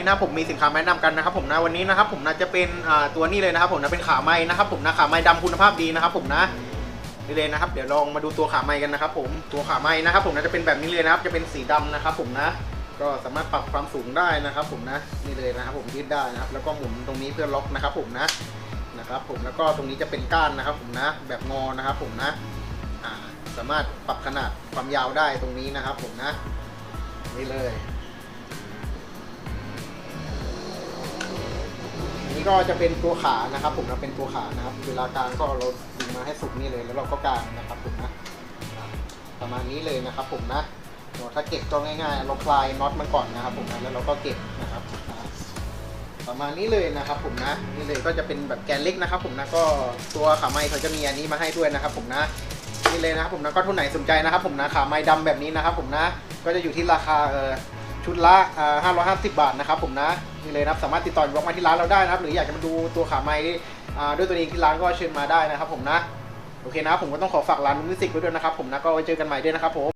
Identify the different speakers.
Speaker 1: นี้นะผมมีสินค้าแนะนำกันนะครับผมนะวันนี้นะครับผมนะจะเป็นตัวนี้เลยนะครับผมนะเป็นขาไม้นะครับผมนะขาไม้ดำคุณภาพดีนะครับผมนะนี่เลยนะครับ เดี๋ยวลองมาดูตัวขาไม้กันนะครับผมตัวขาไม้นะครับผมนะจะเป็นแบบนี้เลยนะครับ จะเป็นสีดำนะครับผมนะ ก็สามารถปรับความสูงได้นะครับ ผมนะนี่เลยนะครับ ผมยืดได้นะครับ แล้วก็หมุนตรงนี้เพื่อล็อกนะครับ ผมนะนะครับผมแล้วก็ตรงนี้จะเป็นก้านนะครับ ผมนะ แบบงอนะครับ ผมนะสามารถปรับขนาดความยาวได้ตรงนี้นะครับ ผมนะนี่เลย นี้ก็จะเป็นตัวขานะครับ ผมนะเป็นตัวขานะครับ เวลากลางก็เราดึงมาให้สุดนี่เลยแล้วเราก็กางนะครับผมนะประมาณนี้เลยนะครับ ผมนะถ้าเก็บก็ง่ายๆเราคลายน็อตมันก่อนนะครับ ผมนะแล้วเราก็เก็บนะครับประมาณนี้เลยนะครับ ผมนะนี่เลยก็จะเป็นแบบแกนเล็กนะครับ ผมนะก็ตัวขาไม้เขาจะมีอันนี้มาให้ด้วยนะครับ ผมนะนี่เลยนะครับผมนะก็ทุนไหนสนใจนะครับ ผมนะขาไม้ดำแบบนี้นะครับ ผมนะก็จะอยู่ที่ราคาเออ ชุดละอ่า550 บาทนะครับผมนะนี่เลยนะครับสามารถติดต่อบอกมาที่ร้านเราได้นะครับหรืออยากจะมาดูตัวขาไม้ด้วยตัวเองที่ร้านก็เชิญมาได้นะครับผมนะโอเคนะผมก็ต้องขอฝากร้านมิวสิกไว้ด้วยนะครับผมนะก็ไว้เจอกันใหม่ด้วยนะครับผม